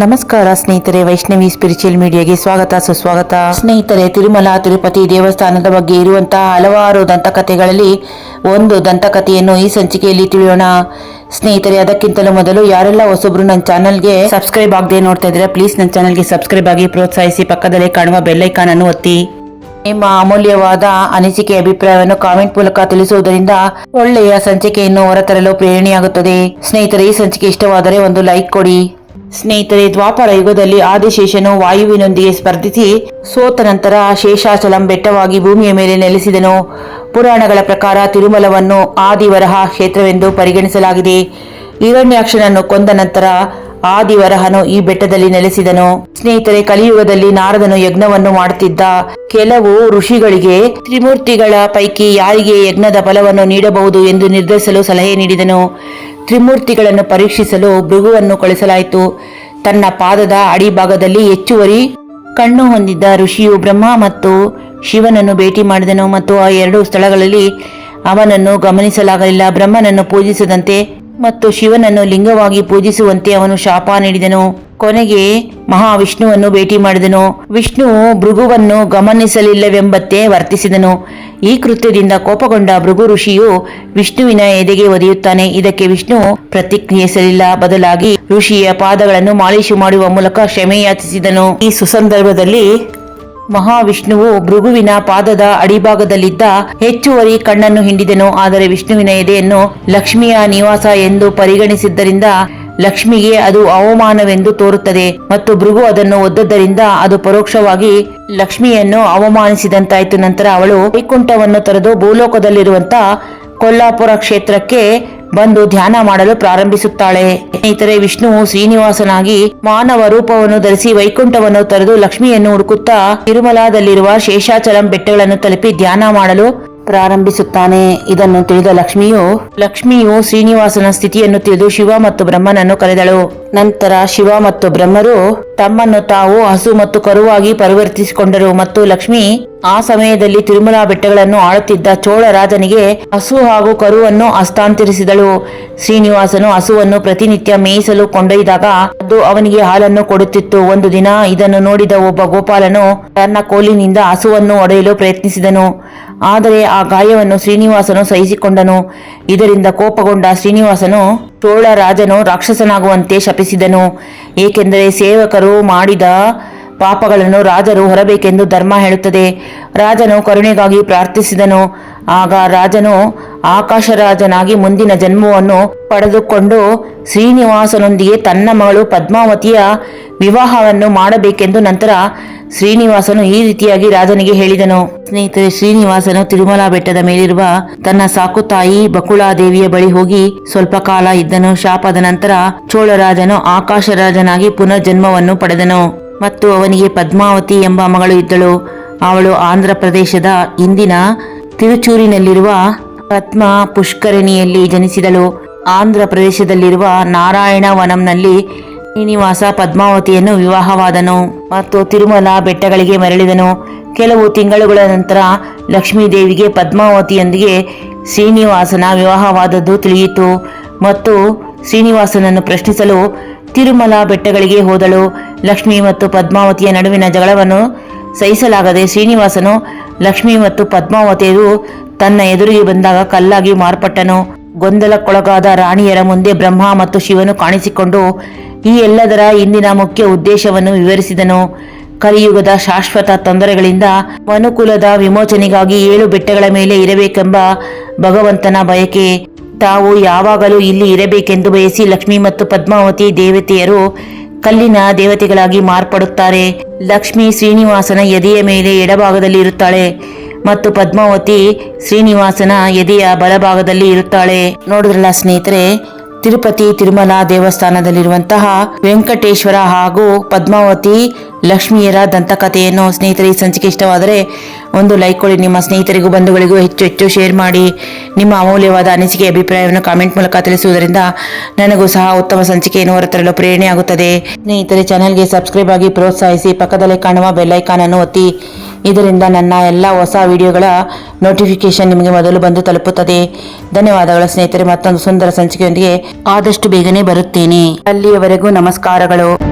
ನಮಸ್ಕಾರ ಸ್ನೇಹಿತರೆ, ವೈಷ್ಣವಿ ಸ್ಪಿರಿಚುವಲ್ ಮೀಡಿಯಾಗೆ ಸ್ವಾಗತ, ಸುಸ್ವಾಗತ. ಸ್ನೇಹಿತರೆ, ತಿರುಮಲ, ತಿರುಪತಿ ದೇವಸ್ಥಾನದ ಬಗ್ಗೆ ಇರುವಂತಹ ಹಲವಾರು ದಂತಕಥೆಗಳಲ್ಲಿ ಒಂದು ದಂತಕಥೆಯನ್ನು ಈ ಸಂಚಿಕೆಯಲ್ಲಿ ತಿಳಿಯೋಣ. ಸ್ನೇಹಿತರೆ, ಅದಕ್ಕಿಂತಲೂ ಮೊದಲು ಯಾರೆಲ್ಲ ಹೊಸಬ್ರು ನನ್ನ ಚಾನಲ್ಗೆ ಸಬ್ಸ್ಕ್ರೈಬ್ ಆಗದೆ ನೋಡ್ತಾ ಇದ್ರೆ ಪ್ಲೀಸ್ ನನ್ನ ಚಾನಲ್ಗೆ ಸಬ್ಸ್ಕ್ರೈಬ್ ಆಗಿ ಪ್ರೋತ್ಸಾಹಿಸಿ, ಪಕ್ಕದಲ್ಲೇ ಕಾಣುವ ಬೆಲ್ಲೈಕಾನ್ ಅನ್ನು ಒತ್ತಿ. ನಿಮ್ಮ ಅಮೂಲ್ಯವಾದ ಅನಿಸಿಕೆ ಅಭಿಪ್ರಾಯವನ್ನು ಕಾಮೆಂಟ್ ಮೂಲಕ ತಿಳಿಸುವುದರಿಂದ ಒಳ್ಳೆಯ ಸಂಚಿಕೆಯನ್ನು ಹೊರತರಲು ಪ್ರೇರಣೆಯಾಗುತ್ತದೆ. ಸ್ನೇಹಿತರೆ, ಈ ಸಂಚಿಕೆ ಇಷ್ಟವಾದರೆ ಒಂದು ಲೈಕ್ ಕೊಡಿ. ಸ್ನೇಹಿತರೆ, ದ್ವಾಪರ ಯುಗದಲ್ಲಿ ಆದಿಶೇಷನು ವಾಯುವಿನೊಂದಿಗೆ ಸ್ಪರ್ಧಿಸಿ ಸೋತ ನಂತರ ಶೇಷಾಚಲಂ ಬೆಟ್ಟವಾಗಿ ಭೂಮಿಯ ಮೇಲೆ ನೆಲೆಸಿದನು. ಪುರಾಣಗಳ ಪ್ರಕಾರ ತಿರುಮಲವನ್ನು ಆದಿವರಹ ಕ್ಷೇತ್ರವೆಂದು ಪರಿಗಣಿಸಲಾಗಿದೆ. ಹಿರಣ್ಯಾಕ್ಷನನ್ನು ಕೊಂದ ನಂತರ ಆದಿವರಹನು ಈ ಬೆಟ್ಟದಲ್ಲಿ ನೆಲೆಸಿದನು. ಸ್ನೇಹಿತರೆ, ಕಲಿಯುಗದಲ್ಲಿ ನಾರದನು ಯಜ್ಞವನ್ನು ಮಾಡುತ್ತಿದ್ದ ಕೆಲವು ಋಷಿಗಳಿಗೆ ತ್ರಿಮೂರ್ತಿಗಳ ಪೈಕಿ ಯಾರಿಗೆ ಯಜ್ಞದ ಫಲವನ್ನು ನೀಡಬಹುದು ಎಂದು ನಿರ್ಧರಿಸಲು ಸಲಹೆ ನೀಡಿದನು. ತ್ರಿಮೂರ್ತಿಗಳನ್ನು ಪರೀಕ್ಷಿಸಲು ಭೃಗುವನ್ನು ಕಳಿಸಲಾಯಿತು. ತನ್ನ ಪಾದದ ಅಡಿಭಾಗದಲ್ಲಿ ಹೆಚ್ಚುವರಿ ಕಣ್ಣು ಹೊಂದಿದ್ದ ಋಷಿಯು ಬ್ರಹ್ಮ ಮತ್ತು ಶಿವನನ್ನು ಭೇಟಿ ಮಾಡಿದನು ಮತ್ತು ಆ ಎರಡು ಸ್ಥಳಗಳಲ್ಲಿ ಅವನನ್ನು ಗಮನಿಸಲಾಗಲಿಲ್ಲ. ಬ್ರಹ್ಮನನ್ನು ಪೂಜಿಸದಂತೆ ಮತ್ತು ಶಿವನನ್ನು ಲಿಂಗವಾಗಿ ಪೂಜಿಸುವಂತೆ ಅವನು ಶಾಪ ನೀಡಿದನು. ಕೊನೆಗೆ ಮಹಾವಿಷ್ಣುವನ್ನು ಭೇಟಿ ಮಾಡಿದನು. ವಿಷ್ಣು ಭೃಗುವನ್ನು ಗಮನಿಸಲಿಲ್ಲವೆಂಬಂತೆ ವರ್ತಿಸಿದನು. ಈ ಕೃತ್ಯದಿಂದ ಕೋಪಗೊಂಡ ಭೃಗು ಋಷಿಯು ವಿಷ್ಣುವಿನ ಎದೆಗೆ ಒದೆಯುತ್ತಾನೆ. ಇದಕ್ಕೆ ವಿಷ್ಣು ಪ್ರತಿಕ್ರಿಯಿಸಲಿಲ್ಲ ಬದಲಾಗಿ ಋಷಿಯ ಪಾದಗಳನ್ನು ಮಾಲೀಶು ಮಾಡುವ ಮೂಲಕ ಕ್ಷಮೆಯಾಚಿಸಿದನು. ಈ ಸುಸಂದರ್ಭದಲ್ಲಿ ಮಹಾವಿಷ್ಣುವು ಭೃಗುವಿನ ಪಾದದ ಅಡಿಭಾಗದಲ್ಲಿದ್ದ ಹೆಚ್ಚುವರಿ ಕಣ್ಣನ್ನು ಹಿಂಡಿದನು. ಆದರೆ ವಿಷ್ಣುವಿನ ಎದೆಯನ್ನು ಲಕ್ಷ್ಮಿಯ ನಿವಾಸ ಎಂದು ಪರಿಗಣಿಸಿದ್ದರಿಂದ ಲಕ್ಷ್ಮಿಗೆ ಅದು ಅವಮಾನವೆಂದು ತೋರುತ್ತದೆ ಮತ್ತು ಭೃಗು ಅದನ್ನು ಒದ್ದದ್ದರಿಂದ ಅದು ಪರೋಕ್ಷವಾಗಿ ಲಕ್ಷ್ಮಿಯನ್ನು ಅವಮಾನಿಸಿದಂತಾಯಿತು. ನಂತರ ಅವಳು ವೈಕುಂಠವನ್ನು ತೊರೆದು ಭೂಲೋಕದಲ್ಲಿರುವಂತ ಕೊಲ್ಲಾಪುರ ಕ್ಷೇತ್ರಕ್ಕೆ ಬಂದು ಧ್ಯಾನ ಮಾಡಲು ಪ್ರಾರಂಭಿಸುತ್ತಾಳೆ. ಸ್ನೇಹಿತರೆ, ವಿಷ್ಣು ಶ್ರೀನಿವಾಸನಾಗಿ ಮಾನವ ರೂಪವನ್ನು ಧರಿಸಿ ವೈಕುಂಠವನ್ನು ತೊರೆದು ಲಕ್ಷ್ಮಿಯನ್ನು ಹುಡುಕುತ್ತಾ ತಿರುಮಲಾದಲ್ಲಿರುವ ಶೇಷಾಚಲಂ ಬೆಟ್ಟಗಳನ್ನು ತಲುಪಿ ಧ್ಯಾನ ಮಾಡಲು ಪ್ರಾರಂಭಿಸುತ್ತಾನೆ. ಇದನ್ನು ತಿಳಿದ ಲಕ್ಷ್ಮಿಯು ಲಕ್ಷ್ಮಿಯು ಶ್ರೀನಿವಾಸನ ಸ್ಥಿತಿಯನ್ನು ತಿಳಿದು ಶಿವ ಮತ್ತು ಬ್ರಹ್ಮನನ್ನು ಕರೆದಳು. ನಂತರ ಶಿವ ಮತ್ತು ಬ್ರಹ್ಮರು ತಮ್ಮನ್ನು ತಾವು ಹಸು ಮತ್ತು ಕರುವಾಗಿ ಪರಿವರ್ತಿಸಿಕೊಂಡರು ಮತ್ತು ಲಕ್ಷ್ಮಿ ಆ ಸಮಯದಲ್ಲಿ ತಿರುಮಲ ಬೆಟ್ಟಗಳನ್ನು ಆಳುತ್ತಿದ್ದ ಚೋಳ ರಾಜನಿಗೆ ಹಸು ಹಾಗೂ ಕರುವನ್ನು ಹಸ್ತಾಂತರಿಸಿದಳು. ಶ್ರೀನಿವಾಸನು ಹಸುವನ್ನು ಪ್ರತಿನಿತ್ಯ ಮೇಯಿಸಲು ಕೊಂಡೊಯ್ದಾಗ ಅದು ಅವನಿಗೆ ಹಾಲನ್ನು ಕೊಡುತ್ತಿತ್ತು. ಒಂದು ದಿನ ಇದನ್ನು ನೋಡಿದ ಒಬ್ಬ ಗೋಪಾಲನು ತನ್ನ ಕೋಲಿನಿಂದ ಹಸುವನ್ನು ಒಡೆಯಲು ಪ್ರಯತ್ನಿಸಿದನು. ಆದರೆ ಆ ಗಾಯವನ್ನು ಶ್ರೀನಿವಾಸನು ಸಹಿಸಿಕೊಂಡನು. ಇದರಿಂದ ಕೋಪಗೊಂಡ ಶ್ರೀನಿವಾಸನು ಚೋಳ ರಾಜನು ರಾಕ್ಷಸನಾಗುವಂತೆ ಶಪಿಸಿದನು. ಏಕೆಂದರೆ ಸೇವಕರು ಮಾಡಿದ ಪಾಪಗಳನ್ನು ರಾಜರು ಹೊರಬೇಕೆಂದು ಧರ್ಮ ಹೇಳುತ್ತದೆ. ರಾಜನು ಕರುಣೆಗಾಗಿ ಪ್ರಾರ್ಥಿಸಿದನು. ಆಗ ರಾಜನು ಆಕಾಶರಾಜನಾಗಿ ಮುಂದಿನ ಜನ್ಮವನ್ನು ಪಡೆದುಕೊಂಡು ಶ್ರೀನಿವಾಸನೊಂದಿಗೆ ತನ್ನ ಮಗಳು ಪದ್ಮಾವತಿಯ ವಿವಾಹವನ್ನು ಮಾಡಬೇಕೆಂದು ನಂತರ ಶ್ರೀನಿವಾಸನು ಈ ರೀತಿಯಾಗಿ ರಾಜನಿಗೆ ಹೇಳಿದನು. ಸ್ನೇಹಿತರೆ, ಶ್ರೀನಿವಾಸನು ತಿರುಮಲ ಬೆಟ್ಟದ ಮೇಲಿರುವ ತನ್ನ ಸಾಕುತಾಯಿ ಬಕುಳಾದೇವಿಯ ಬಳಿ ಹೋಗಿ ಸ್ವಲ್ಪ ಕಾಲ ಇದ್ದನು. ಶಾಪದ ನಂತರ ಚೋಳರಾಜನು ಆಕಾಶರಾಜನಾಗಿ ಪುನರ್ಜನ್ಮವನ್ನು ಪಡೆದನು. ಮತ್ತು ಅವನಿಗೆ ಪದ್ಮಾವತಿ ಎಂಬ ಮಗಳು ಇದ್ದಳು. ಅವಳು ಆಂಧ್ರ ಪ್ರದೇಶದ ಇಂದಿನ ತಿರುಚೂರಿನಲ್ಲಿರುವ ಪದ್ಮ ಪುಷ್ಕರಣಿಯಲ್ಲಿ ಜನಿಸಿದಳು. ಆಂಧ್ರ ಪ್ರದೇಶದಲ್ಲಿರುವ ನಾರಾಯಣ ವನಂನಲ್ಲಿ ಶ್ರೀನಿವಾಸ ಪದ್ಮಾವತಿಯನ್ನು ವಿವಾಹವಾದನು ಮತ್ತು ತಿರುಮಲ ಬೆಟ್ಟಗಳಿಗೆ ಮರಳಿದನು. ಕೆಲವು ತಿಂಗಳುಗಳ ನಂತರ ಲಕ್ಷ್ಮೀದೇವಿಗೆ ಪದ್ಮಾವತಿಯೊಂದಿಗೆ ಶ್ರೀನಿವಾಸನ ವಿವಾಹವಾದದ್ದು ತಿಳಿಯಿತು ಮತ್ತು ಶ್ರೀನಿವಾಸನನ್ನು ಪ್ರಶ್ನಿಸಲು ತಿರುಮಲ ಬೆಟ್ಟಗಳಿಗೆ ಹೋದಳು. ಲಕ್ಷ್ಮಿ ಮತ್ತು ಪದ್ಮಾವತಿಯ ನಡುವಿನ ಜಗಳವನ್ನು ಸಹಿಸಲಾಗದೆ ಶ್ರೀನಿವಾಸನು ಲಕ್ಷ್ಮಿ ಮತ್ತು ಪದ್ಮಾವತಿಯರು ತನ್ನ ಎದುರಿಗೆ ಬಂದಾಗ ಕಲ್ಲಾಗಿ ಮಾರ್ಪಟ್ಟನು. ಗೊಂದಲಕ್ಕೊಳಗಾದ ರಾಣಿಯರ ಮುಂದೆ ಬ್ರಹ್ಮ ಮತ್ತು ಶಿವನು ಕಾಣಿಸಿಕೊಂಡು ಈ ಎಲ್ಲದರ ಇಂದಿನ ಮುಖ್ಯ ಉದ್ದೇಶವನ್ನು ವಿವರಿಸಿದನು. ಕಲಿಯುಗದ ಶಾಶ್ವತ ತೊಂದರೆಗಳಿಂದ ಮನುಕುಲದ ವಿಮೋಚನೆಗಾಗಿ ಏಳು ಬೆಟ್ಟಗಳ ಮೇಲೆ ಇರಬೇಕೆಂಬ ಭಗವಂತನ ಬಯಕೆ. ತಾವು ಯಾವಾಗಲೂ ಇಲ್ಲಿ ಇರಬೇಕೆಂದು ಬಯಸಿ ಲಕ್ಷ್ಮಿ ಮತ್ತು ಪದ್ಮಾವತಿ ದೇವತೆಯರು ಕಲ್ಲಿನ ದೇವತೆಗಳಾಗಿ ಮಾರ್ಪಡುತ್ತಾರೆ. ಲಕ್ಷ್ಮಿ ಶ್ರೀನಿವಾಸನ ಎದೆಯ ಮೇಲೆ ಎಡಭಾಗದಲ್ಲಿ ಇರುತ್ತಾಳೆ ಮತ್ತು ಪದ್ಮಾವತಿ ಶ್ರೀನಿವಾಸನ ಎದೆಯ ಬಲಭಾಗದಲ್ಲಿ ಇರುತ್ತಾಳೆ. ನೋಡಿದ್ರಲ್ಲ ಸ್ನೇಹಿತರೆ ತಿರುಪತಿ ತಿರುಮಲ ದೇವಸ್ಥಾನದಲ್ಲಿರುವಂತಹ ವೆಂಕಟೇಶ್ವರ ಹಾಗೂ ಪದ್ಮಾವತಿ ಲಕ್ಷ್ಮಿಯರ ದಂತಕಥೆಯನ್ನು ಸ್ನೇಹಿತರಿಗೆ ಸಂಚಿಕೆ ಇಷ್ಟವಾದರೆ ಒಂದು ಲೈಕ್ ಕೊಡಿ. ನಿಮ್ಮ ಸ್ನೇಹಿತರಿಗೂ ಬಂಧುಗಳಿಗೂ ಹೆಚ್ಚು ಹೆಚ್ಚು ಶೇರ್ ಮಾಡಿ. ನಿಮ್ಮ ಅಮೂಲ್ಯವಾದ ಅನಿಸಿಕೆ, ಅಭಿಪ್ರಾಯವನ್ನು ಕಾಮೆಂಟ್ ಮೂಲಕ ತಿಳಿಸುವುದರಿಂದ ನನಗೂ ಸಹ ಉತ್ತಮ ಸಂಚಿಕೆಯನ್ನು ಹೊರತರಲು ಪ್ರೇರಣೆಯಾಗುತ್ತದೆ ಸ್ನೇಹಿತರೆ ಚಾನೆಲ್ಗೆ ಸಬ್ಸ್ಕ್ರೈಬ್ ಆಗಿ ಪ್ರೋತ್ಸಾಹಿಸಿ. ಪಕ್ಕದಲ್ಲೇ ಕಾಣುವ ಬೆಲ್ಲೈಕಾನ್ ಅನ್ನು ಒತ್ತಿ. ಇದರಿಂದ ನನ್ನ ಎಲ್ಲ ಹೊಸ ವಿಡಿಯೋಗಳ ನೋಟಿಫಿಕೇಶನ್ ನಿಮಗೆ ಮೊದಲು ಬಂದು ತಲುಪುತ್ತದೆ. ಧನ್ಯವಾದಗಳು ಸ್ನೇಹಿತರೆ, ಮತ್ತೊಂದು ಸುಂದರ ಸಂಚಿಕೆಯೊಂದಿಗೆ ಆದಷ್ಟು ಬೇಗನೆ ಬರುತ್ತೇನೆ. ಅಲ್ಲಿಯವರೆಗೂ ನಮಸ್ಕಾರಗಳು.